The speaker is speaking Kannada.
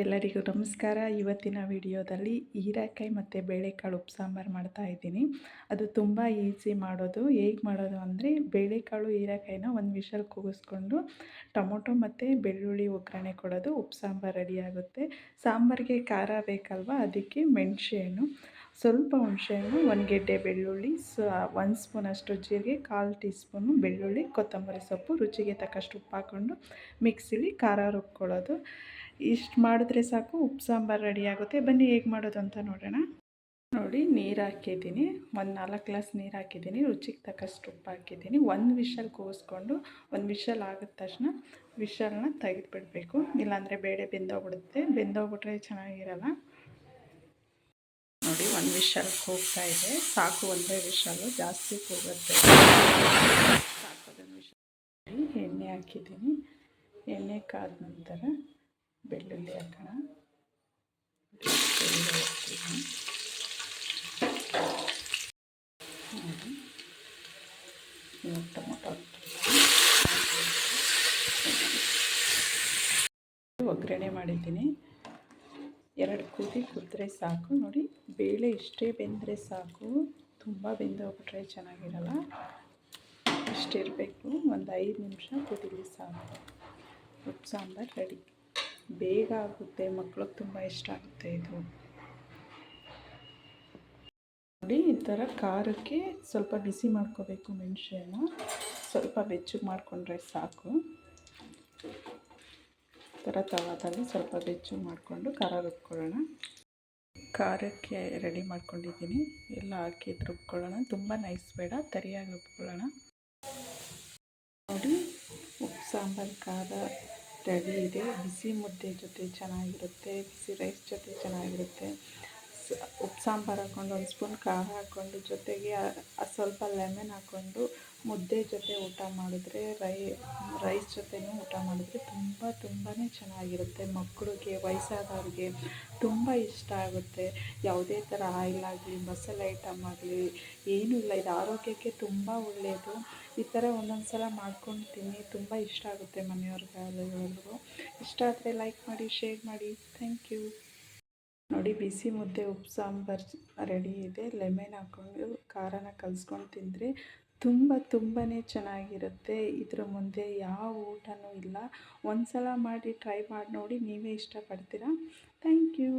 ಎಲ್ಲರಿಗೂ ನಮಸ್ಕಾರ. ಇವತ್ತಿನ ವಿಡಿಯೋದಲ್ಲಿ ಹೀರೆಕಾಯಿ ಮತ್ತು ಬೇಳೆಕಾಳು ಉಪ್ಪು ಸಾಂಬಾರು ಮಾಡ್ತಾ ಇದ್ದೀನಿ. ಅದು ತುಂಬ ಈಸಿ ಮಾಡೋದು. ಹೇಗೆ ಮಾಡೋದು ಅಂದರೆ ಬೇಳೆಕಾಳು, ಹೀರೆಕಾಯಿನ ಒಂದು ವಿಷಲ್ ಕೂಗಿಸ್ಕೊಂಡು ಟೊಮೊಟೊ ಮತ್ತು ಬೆಳ್ಳುಳ್ಳಿ ಒಗ್ಗರಣೆ ಕೊಡೋದು ಉಪ್ಪು ಸಾಂಬಾರು ರೆಡಿಯಾಗುತ್ತೆ ಸಾಂಬಾರಿಗೆ ಖಾರ ಬೇಕಲ್ವ? ಅದಕ್ಕೆ ಮೆಣಸೆಹಣ್ಣು ಸ್ವಲ್ಪ ಹುಣಸೆಹಣ್ಣು, ಒಂದು ಗೆಡ್ಡೆ ಬೆಳ್ಳುಳ್ಳಿ, ಸ, ಒಂದು ಸ್ಪೂನಷ್ಟು ಜೀರಿಗೆ, ಕಾಲು ಟೀ ಸ್ಪೂನು ಬೆಳ್ಳುಳ್ಳಿ, ಕೊತ್ತಂಬರಿ ಸೊಪ್ಪು, ರುಚಿಗೆ ತಕ್ಕಷ್ಟು ಉಪ್ಪು ಹಾಕ್ಕೊಂಡು ಮಿಕ್ಸಿಲಿ ಖಾರ ರುಬ್ಕೊಳ್ಳೋದು. ಇಷ್ಟು ಮಾಡಿದ್ರೆ ಸಾಕು, ಉಪ್ಪು ಸಾಂಬಾರು ರೆಡಿ ಆಗುತ್ತೆ. ಬನ್ನಿ, ಹೇಗೆ ಮಾಡೋದು ಅಂತ ನೋಡೋಣ. ನೋಡಿ, ನೀರು ಹಾಕಿದ್ದೀನಿ. ಒಂದು ನಾಲ್ಕು ಗ್ಲಾಸ್ ನೀರು ಹಾಕಿದ್ದೀನಿ. ರುಚಿಗೆ ತಕ್ಕಷ್ಟು ಉಪ್ಪು ಹಾಕಿದ್ದೀನಿ. ಒಂದು ವಿಷಲ್ ಕೂಸ್ಕೊಂಡು ಒಂದು ವಿಷಲ್ ಆಗಿದ ತಕ್ಷಣ ವಿಷಲ್ನ ತೆಗೆದುಬಿಡ್ಬೇಕು. ಇಲ್ಲಾಂದರೆ ಬೇಳೆ ಬೆಂದೋಗ್ಬಿಡುತ್ತೆ. ಬೆಂದೋಗ್ಬಿಟ್ರೆ ಚೆನ್ನಾಗಿರಲ್ಲ. ನೋಡಿ, ಒಂದು ವಿಷಲ್ ಕೂಗ್ತಾ ಇದೆ. ಸಾಕು ಒಂದೇ ವಿಷಲು ಜಾಸ್ತಿ ಕೂಗುತ್ತೆ. ಸಾಕು ವಿಷಲ್ ಎಣ್ಣೆ ಹಾಕಿದ್ದೀನಿ. ಎಣ್ಣೆ ಕಾದ ನಂತರ ಬೆಳ್ಳುಳ್ಳಿ ಹಾಕೋಣ. ಟೊಮೊಟೊ ಒಗ್ಗರಣೆ ಮಾಡಿದ್ದೀನಿ. ಎರಡು ಕುದಿ ಕುದ್ರೆ ಸಾಕು. ನೋಡಿ, ಬೇಳೆ ಇಷ್ಟೇ ಬೆಂದರೆ ಸಾಕು. ತುಂಬ ಬೆಂದೋಗ್ಬಿಟ್ರೆ ಚೆನ್ನಾಗಿರಲ್ಲ. ಇಷ್ಟಿರಬೇಕು. ಒಂದು ಐದು ನಿಮಿಷ ಕುದಿಲಿ ಸಾಕು. ಉಪ್ಪು, ಸಾಂಬಾರು ರೆಡಿ ಬೇಗ ಆಗುತ್ತೆ. ಮಕ್ಳಿಗೆ ತುಂಬ ಇಷ್ಟ ಆಗುತ್ತೆ ಇದು. ನೋಡಿ, ಈ ಥರ ಖಾರಕ್ಕೆ ಸ್ವಲ್ಪ ಬಿಸಿ ಮಾಡ್ಕೋಬೇಕು ಮೆಣಸೇನ ಸ್ವಲ್ಪ ಬೆಚ್ಚಗೆ ಮಾಡಿಕೊಂಡ್ರೆ ಸಾಕು. ಥರ ತವಾದಲ್ಲಿ ಸ್ವಲ್ಪ ಬೆಚ್ಚು ಮಾಡಿಕೊಂಡು ಖಾರ ರುಬ್ಕೊಳ್ಳೋಣ. ಖಾರಕ್ಕೆ ರೆಡಿ ಮಾಡ್ಕೊಂಡಿದ್ದೀನಿ. ಎಲ್ಲ ಹಾಕಿ ರುಬ್ಕೊಳ್ಳೋಣ. ತುಂಬ ನೈಸ್ ಬೇಡ ತರಿಯಾಗಿ ರುಬ್ಕೊಳ್ಳೋಣ. ನೋಡಿ, ಉಪ್ಪು, ಸಾಂಬಾರು, ಖಾರ ರೆಡಿ ಇದೆ. ಬಿಸಿ ಮುದ್ದೆ ಜೊತೆ ಚೆನ್ನಾಗಿರುತ್ತೆ, ಬಿಸಿ ರೈಸ್ ಜೊತೆ ಚೆನ್ನಾಗಿರುತ್ತೆ. ಉಪ್ಪು ಸಾಂಬಾರು ಹಾಕ್ಕೊಂಡು ಒಂದು ಸ್ಪೂನ್ ಖಾರ ಹಾಕ್ಕೊಂಡು ಜೊತೆಗೆ ಸ್ವಲ್ಪ ಲೆಮನ್ ಹಾಕ್ಕೊಂಡು ಮುದ್ದೆ ಜೊತೆ ಊಟ ಮಾಡಿದ್ರೆ ರೈ, ರೈಸ್ ಜೊತೆನೂ ಊಟ ಮಾಡಿದ್ರೆ ತುಂಬ ತುಂಬಾ ಚೆನ್ನಾಗಿರುತ್ತೆ. ಮಕ್ಕಳಿಗೆ ವಯಸ್ಸಾದವ್ರಿಗೆ ತುಂಬ ಇಷ್ಟ ಆಗುತ್ತೆ. ಯಾವುದೇ ಥರ ಆಯಿಲ್ ಆಗಲಿ, ಮಸಾಲೆ ಐಟಮ್ ಆಗಲಿ, ಏನೂ ಇಲ್ಲ. ಇದು ಆರೋಗ್ಯಕ್ಕೆ ತುಂಬ ಒಳ್ಳೆಯದು ಈ ಥರ ಒಂದೊಂದು ಸಲ ಮಾಡ್ಕೊಂಡು ತಿನ್ನಿ, ತುಂಬ ಇಷ್ಟ ಆಗುತ್ತೆ ಮನೆಯವ್ರಿಗೆಲ್ಲರಿಗೂ ಇಷ್ಟ ಆದರೆ ಲೈಕ್ ಮಾಡಿ ಶೇರ್ ಮಾಡಿ. ಥ್ಯಾಂಕ್ ಯು ನೋಡಿ, ಬಿಸಿ ಮುದ್ದೆ ಉಪ್ಪು ಸಾಂಬಾರು ರೆಡಿ ಇದೆ. ಲೆಮೆನ್ ಹಾಕ್ಕೊಂಡು ಖಾರನ ಕಲಿಸ್ಕೊಂಡು ತಿಂದರೆ ತುಂಬ ತುಂಬಾ ಚೆನ್ನಾಗಿರುತ್ತೆ. ಇದರ ಮುಂದೆ ಯಾವ ಊಟನೂ ಇಲ್ಲ. ಒಂದು ಸಲ ಮಾಡಿ ಟ್ರೈ ಮಾಡಿ ನೋಡಿ, ನೀವೇ ಇಷ್ಟಪಡ್ತೀರಾ? Thank you